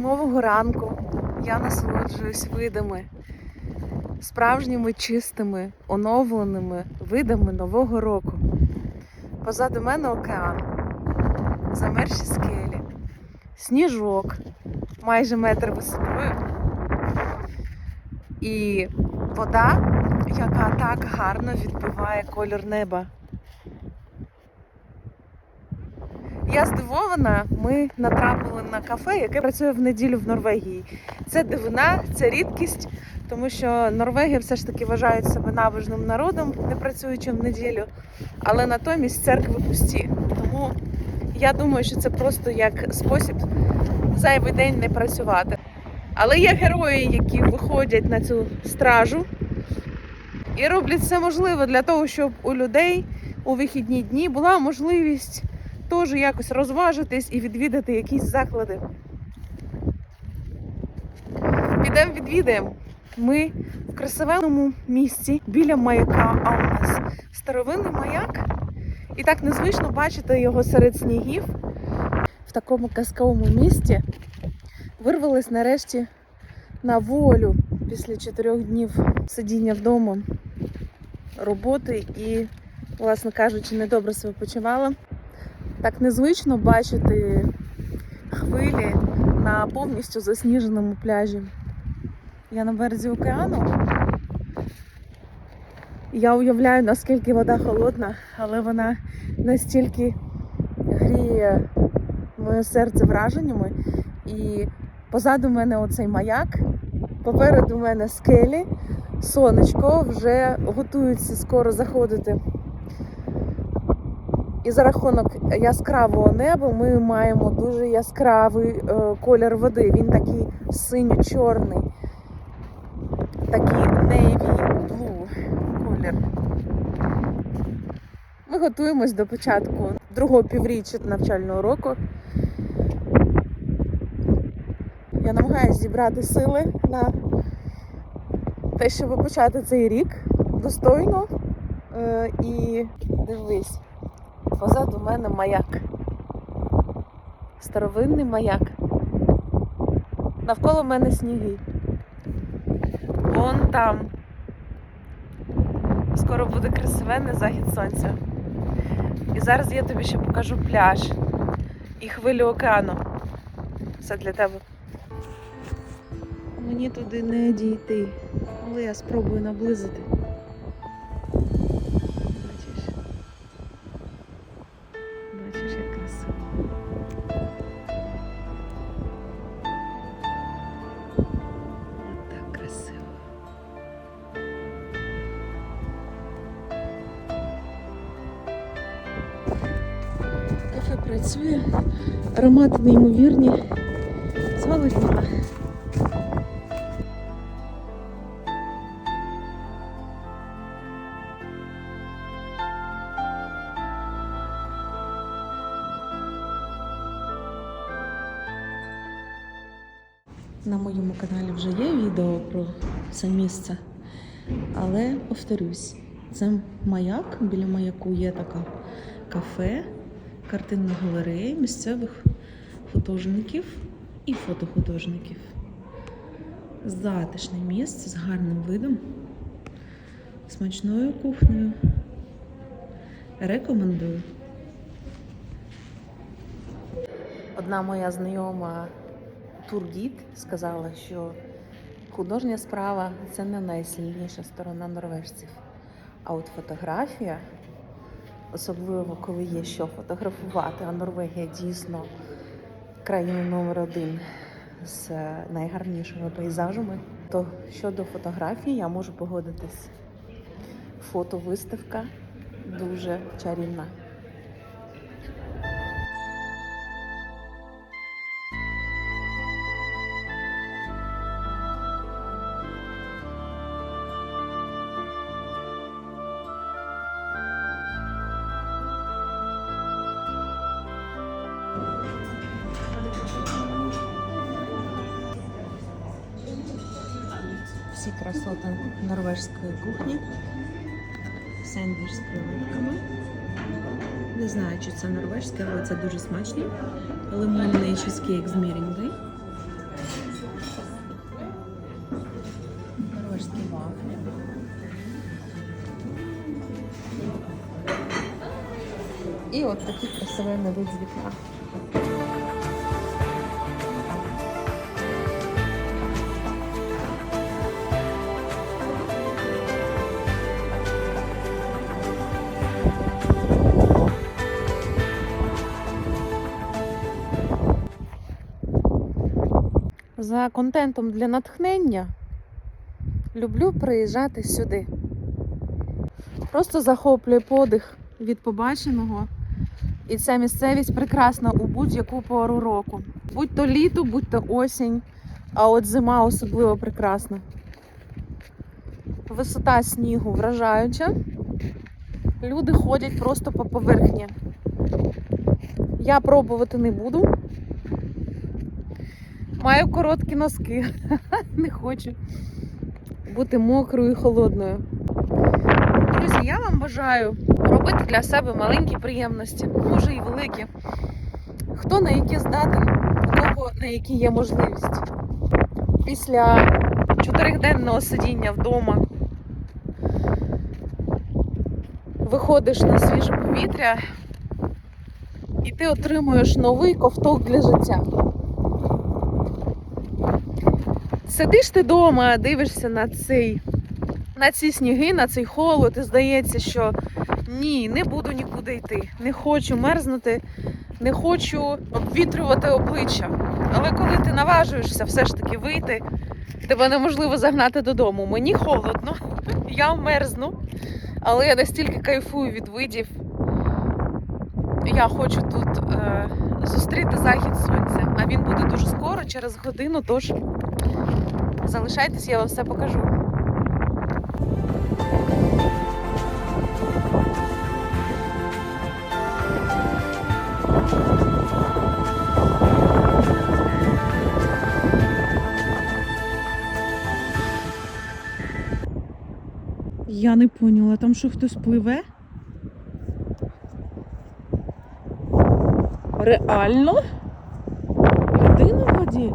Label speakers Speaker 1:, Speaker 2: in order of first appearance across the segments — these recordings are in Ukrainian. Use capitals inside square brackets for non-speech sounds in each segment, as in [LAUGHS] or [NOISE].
Speaker 1: Зимового ранку я насолоджуюсь видами, справжніми чистими, оновленими видами нового року. Позаду мене океан, замерші скелі, сніжок, майже метр висотою. І вода, яка так гарно відбиває колір неба. Я здивована, ми натрапили на кафе, яке працює в неділю в Норвегії. Це дивина, це рідкість, тому що Норвегія все ж таки вважають себе набожним народом, не працюючим в неділю, але натомість церкви пусті. Тому я думаю, що це просто як спосіб зайвий день не працювати. Але є герої, які виходять на цю стражу і роблять все можливе для того, щоб у людей у вихідні дні була можливість теж якось розважитись і відвідати якісь заклади. Підемо відвідаємо. Ми в красивенному місці біля маяка Аунес. Старовинний маяк. І так незвично бачити його серед снігів. В такому казковому місті вирвались нарешті на волю після чотирьох днів сидіння вдома, роботи і, власне кажучи, недобре себе почувала. Так незвично бачити хвилі на повністю засніженому пляжі. Я на березі океану. Я уявляю, наскільки вода холодна, але вона настільки гріє моє серце враженнями. І позаду мене оцей маяк, попереду мене скелі, сонечко вже готується скоро заходити. І за рахунок яскравого неба ми маємо дуже яскравий е, колір води. Він такий синьо-чорний, такий navy blue колір. Ми готуємось до початку другого півріччя навчального року. Я намагаюся зібрати сили на те, щоб почати цей рік достойно. Е, І дивись. Позаду мене маяк. Старовинний маяк. Навколо мене сніги. Вон там. Скоро буде красивенний захід сонця. І зараз я тобі ще покажу пляж і хвилю океану. Все для тебе. Мені туди не дійти, але я спробую наблизити. Працює, аромати неймовірні. Зголодніла. На моєму каналі вже є відео про це місце, але повторюсь, це маяк. Біля маяку є така кафе, картинна галерея місцевих художників і фотохудожників. Затишне місце з гарним видом, смачною кухнею. Рекомендую. Одна моя знайома тургід сказала, що художня справа це не найсильніша сторона норвежців. А от фотографія, особливо коли є що фотографувати, а Норвегія дійсно країна номер один з найгарнішими пейзажами, то щодо фотографії я можу погодитись. Фотовиставка дуже чарівна. Всі красоти норвежської кухні. Сендвіч з креветками. Не знаю, чи це норвежське, але це дуже смачні. Лимонний чизкейк з мірінгою. Норвежські вафлі. І от такий красивий вид з вікна. За контентом для натхнення люблю приїжджати сюди. Просто захоплює подих від побаченого. І ця місцевість прекрасна у будь-яку пору року. Будь то літо, будь то осінь, а от зима особливо прекрасна. Висота снігу вражаюча. Люди ходять просто по поверхні. Я пробувати не буду. Маю короткі носки. [LAUGHS] Не хочу бути мокрою і холодною. Друзі, я вам бажаю робити для себе маленькі приємності, може і великі. Хто на які здатен, у кого на які є можливість. Після чотириденного сидіння вдома виходиш на свіже повітря і ти отримуєш новий ковток для життя. Сидиш ти вдома, дивишся на цей, на ці сніги, на цей холод, і здається, що ні, не буду нікуди йти. Не хочу мерзнути, не хочу обвітрювати обличчя. Але коли ти наважуєшся все ж таки вийти, тебе неможливо загнати додому. Мені холодно, [LAUGHS] я мерзну, але я настільки кайфую від видів. Я хочу тут е, зустріти захід сонця, а він буде дуже скоро, через годину, тож залишайтесь, я вам все покажу. Я не поняла, там що хтось пливе? Реально? Людина в воді?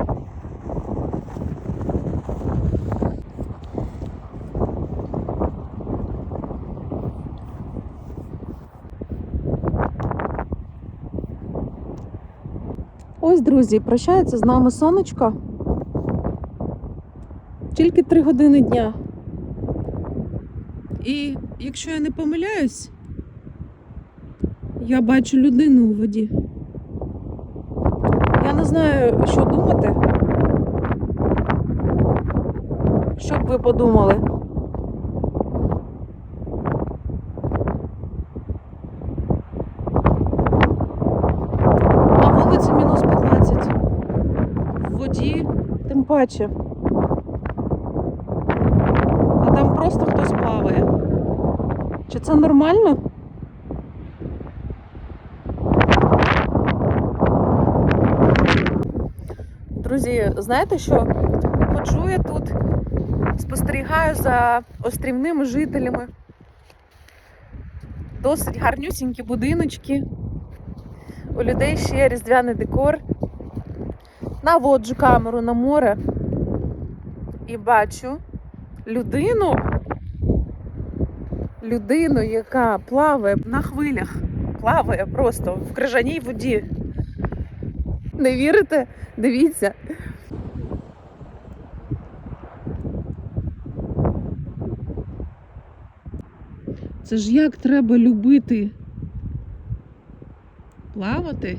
Speaker 1: Ось, друзі, прощається з нами сонечко. Тільки три години дня. І якщо я не помиляюсь, я бачу людину у воді. Я не знаю, що думати. Що б ви подумали? На вулиці мінус 15. В воді тим. А там просто хтось плаває. Чи це нормально? Друзі, знаєте що? Ходжу я тут, спостерігаю за острівними жителями. Досить гарнюсінькі будиночки. У людей ще різдвяний декор. Наводжу камеру на море і бачу людину, людину, яка плаває на хвилях, плаває просто в крижаній воді. Не вірите? Дивіться. Це ж як треба любити плавати?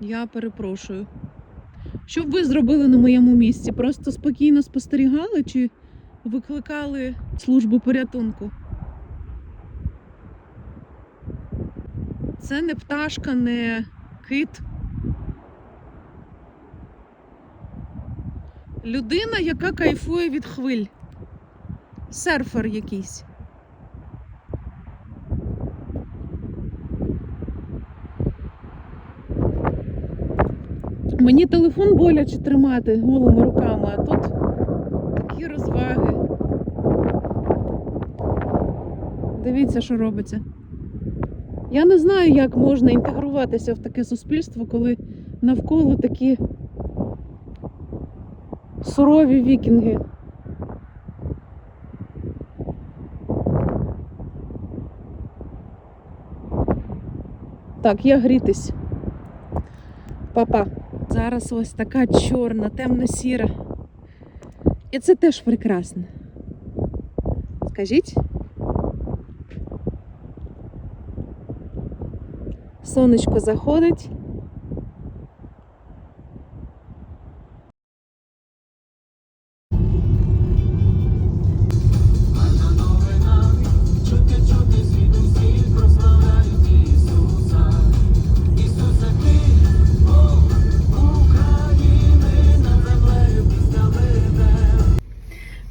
Speaker 1: Я перепрошую. Що б ви зробили на моєму місці? Просто спокійно спостерігали чи викликали службу порятунку? Це не пташка, не кит. Людина, яка кайфує від хвиль. Серфер якийсь. Мені телефон боляче тримати голими руками, а тут такі розваги. Дивіться, що робиться. Я не знаю, як можна інтегруватися в таке суспільство, коли навколо такі сурові вікінги. Так, я грітись. Папа. Зараз ось така чорна, темно-сіра. І це теж прекрасно. Скажіть? Сонечко заходить.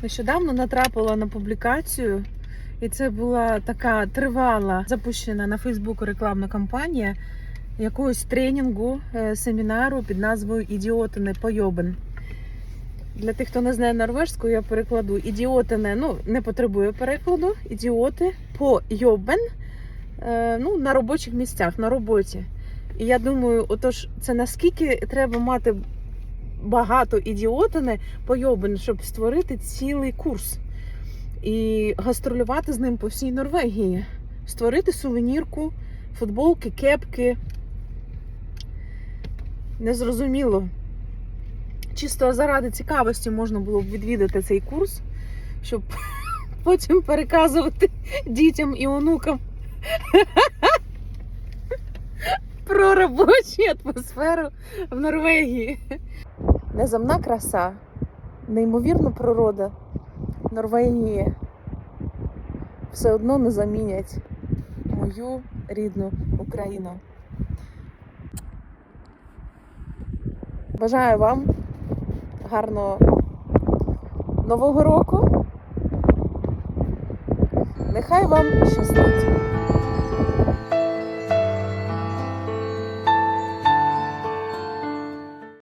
Speaker 1: Нещодавно натрапила на публікацію, і це була така тривала запущена на Фейсбуку рекламна кампанія якогось тренінгу, е, семінару під назвою Ідіотине пойобен. Для тих, хто не знає норвежську, я перекладу ідіотине, ну не потребує перекладу. Ідіоти пойобен е, ну, на робочих місцях, на роботі. І я думаю, отож, це наскільки треба мати багато ідіотине пойобин, щоб створити цілий курс і гастролювати з ним по всій Норвегії, створити сувенірку, футболки, кепки. Незрозуміло. Чисто заради цікавості можна було б відвідати цей курс, щоб [LAUGHS] потім переказувати дітям і онукам про робочу атмосферу в Норвегії. Неземна краса, неймовірна природа Норвегії все одно не замінять мою рідну Україну. Бажаю вам гарного нового року. Нехай вам щастить.